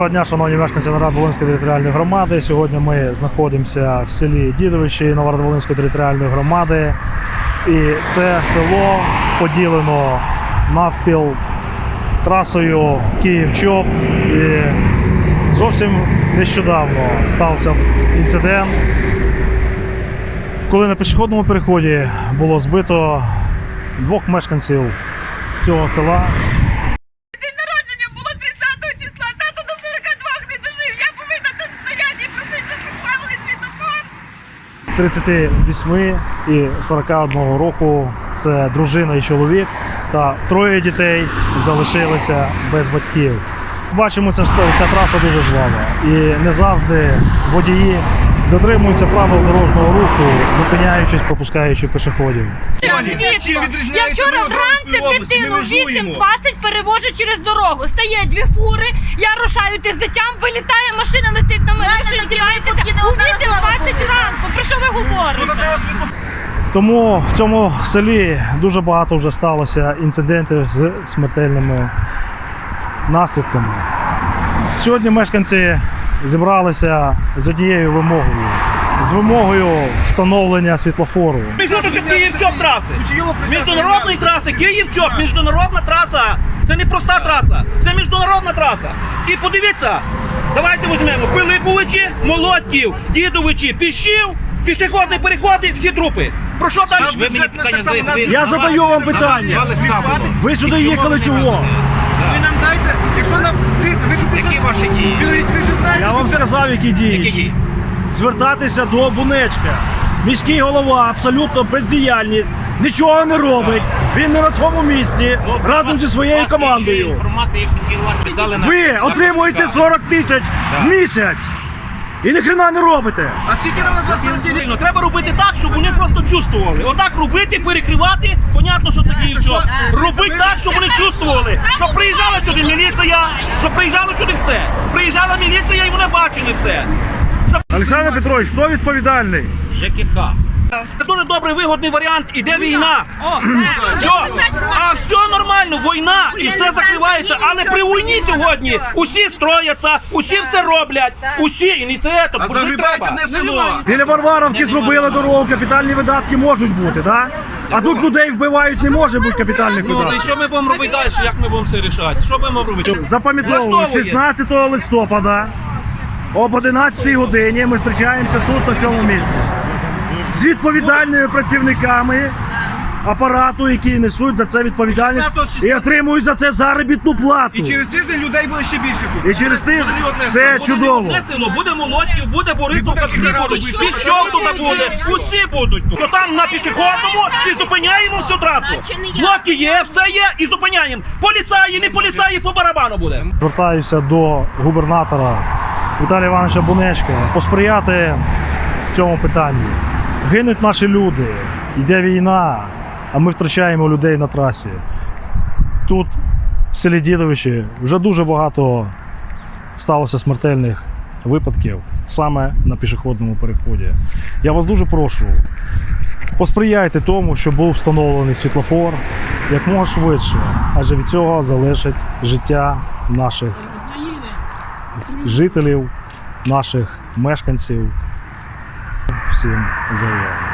Доброго дня, шановні мешканці Новоград-Волинської територіальної громади. Сьогодні ми знаходимося в селі Дідовичі Новоград-Волинської територіальної громади. І це село поділено навпіл трасою Київ-Чоп. І зовсім нещодавно стався інцидент, коли на пішохідному переході було збито двох мешканців цього села. День народження було 30 числа, тато до 42 не дожив. Я повинна тут стояти і просити, щоб поставили світлофор. 38 і 41 року це дружина і чоловік, та троє дітей залишилися без батьків. Бачимо, ця, ця траса дуже жвава. І не завжди водії дотримуються правил дорожнього руху, зупиняючись, пропускаючи пішоходів. Я вчора вранці дитину 8.20 перевожу через дорогу. Стає дві фури, я рушаю ти з дитям, вилітає машина, летить на мене. Що, такі У неодноразово 8.20 ранку. Про що ви говорите? Тому в цьому селі дуже багато вже сталося інцидентів з смертельними наслідками. Сьогодні мешканці зібралися з однією вимогою. З вимогою встановлення світлофору. Міжнародний Київ-Чоп траси. Міжнародної траси, Київ-Чоп, міжнародна траса. Це не проста траса, це міжнародна траса. І подивіться, давайте візьмемо Пилиповичі, Молодків, Дідовичі, Піщів, пішохідні переходи, всі трупи. Про що далі? Ви мені питання. Я задаю вам питання. Ви сюди їхали чого? Ви якщо нам дивіться, ви ж Які ваші дії? Ви ж знаєте, Я вам сказав, які які дії. дії? Звертатися до Бунечка. Міський голова абсолютно бездіяльність, нічого не робить. Він не на своєму місці разом зі своєю командою. Як міський голова писали на... Ви отримуєте Так. 40 тисяч в місяць і ніхрена не робите. А скільки нам вас Ну, Треба робити так, щоб вони просто чувствували. Отак робити, перекривати, понятно, що це Київ-Чоп. Робити так, щоб вони чувствували. Щоб приїжджала сюди міліція, щоб приїжджало сюди все. Приїжджала міліція і вони бачили все. Олександр Петрович, хто відповідальний? ЖКХ. Це дуже добрий вигодний варіант. Іде війна. О, Все, війна і все закривається. Але при війні сьогодні усі строяться, усі все роблять, усі і не це, то бо треба. Біля Варваровки зробили дорогу, капітальні видатки можуть бути, так? А тут людей вбивають, не може бути капітальних Ну, і видатків. що ми будемо робити далі? Як ми будемо це рішати? Що будемо робити? Запам'ятовую, Влаштовує. 16 листопада об 11 годині ми зустрічаємося тут, на цьому місці. З відповідальними працівниками апарату, які несуть за це відповідальність і отримують за це заробітну плату. І через тиждень людей буде ще більше тут. І через тиждень все чудово. село, буде Молодків, буде Борисовка, всі будуть. робити. Піщов туди буде, усі будуть. То там на пішохідному і зупиняємо всю трасу. Блоки є, все є і зупиняємо. Поліцаї, не поліцаї, по барабану буде. Звертаюся до губернатора Віталія Івановича Бунечка посприяти в цьому питанні. Гинуть наші люди, йде війна, а ми втрачаємо людей на трасі. Тут, в селі Дідовичі, вже дуже багато сталося смертельних випадків саме на пішохідному переході. Я вас дуже прошу, посприяйте тому, щоб був встановлений світлофор як можна швидше, адже від цього залежить життя наших жителів, наших мешканців. Всім за увагу.